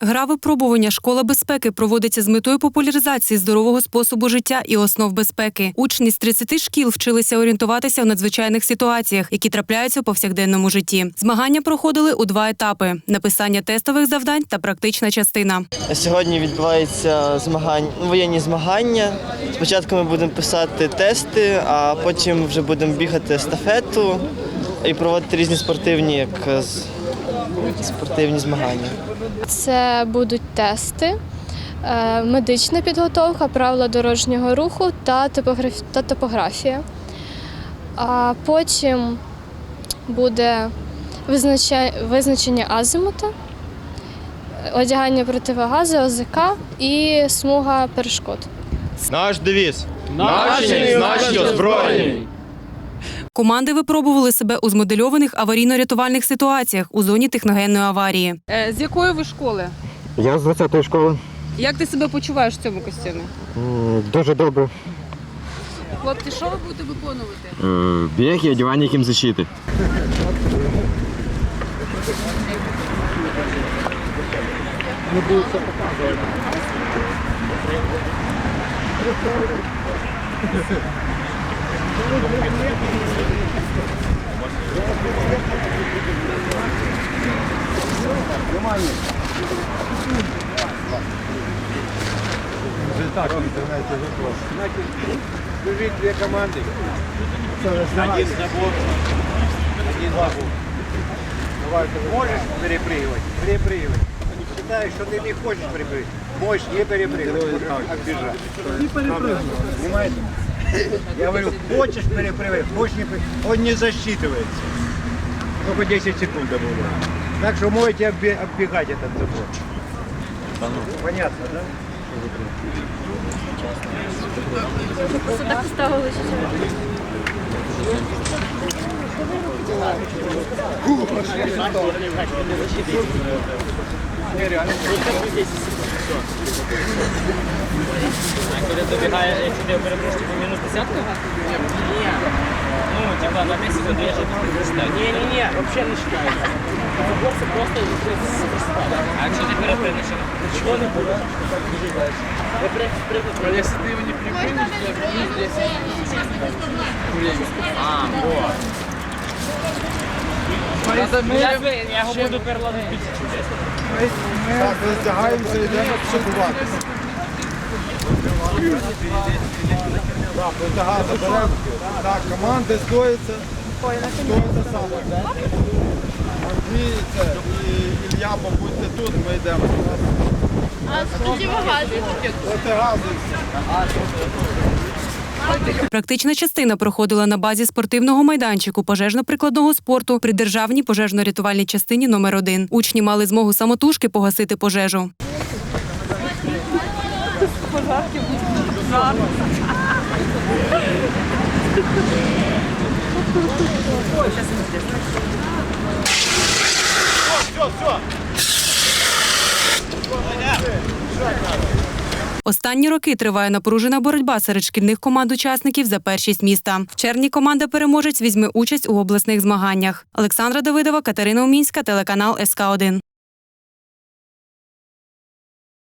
Гра випробування школа безпеки проводиться з метою популяризації здорового способу життя і основ безпеки. Учні з 30 шкіл вчилися орієнтуватися в надзвичайних ситуаціях, які трапляються у повсякденному житті. Змагання проходили у два етапи: написання тестових завдань та практична частина. Сьогодні відбуваються змагання, ну, воєнні змагання. Спочатку ми будемо писати тести, а потім вже будемо бігати естафету і проводити різні спортивні, як спортивні змагання. Це будуть тести, е, медична підготовка, правила дорожнього руху та, та топографія. А потім буде визначення азимута, одягання противогази, ОЗК і смуга перешкод. Наш девіз. Наші наші озброєні. Команди випробували себе у змодельованих аварійно-рятувальних ситуаціях у зоні техногенної аварії. Е, З якої ви школи? Я з 20-ї школи. Як ти себе почуваєш в цьому костюмі? Дуже добре. Хлопці, що ви будете виконувати? Біг і одягання хімзащити. Можешь перепрыгивать? Перепрыгивай. Считаешь, что ты не хочешь перепрыгивать. Можешь не перепрыгивать, можешь отбежать. Не перепрыгивай. Понимаете? Я говорю, хочешь перепрыгивать, хочешь не перепрыгивать. Он не засчитывается. Только 10 секунд добавляю. Так что можете оббе- оббегать этот забор. Понятно, да? Так, А коли добігає, якщо ти перепрошки по мінус десятку? Ні. Ну, типа на 10 додаєш, ти прочитаєш. Ні-ні-ні, взагалі не читаю. Це просто А якщо ти перепринеш? Чого не було? Я Якщо ти його не припиниш, я приїзд десь. А, вот роздягаємося, йдемо шокувати. Так, роздягати беремо. Так, команди стоїться. Стоїться саме. Це, і Ілля, побудьте тут, ми йдемо. А тоді вагази. Протигази. Практична частина проходила на базі спортивного майданчику пожежно-прикладного спорту при державній пожежно-рятувальній частині номер 1 Учні мали змогу самотужки погасити пожежу. Останні роки триває напружена боротьба серед шкільних команд-учасників за першість міста. В червні команда переможець візьме участь у обласних змаганнях. Олександра Давидова, Катерина Умінська, телеканал СК 1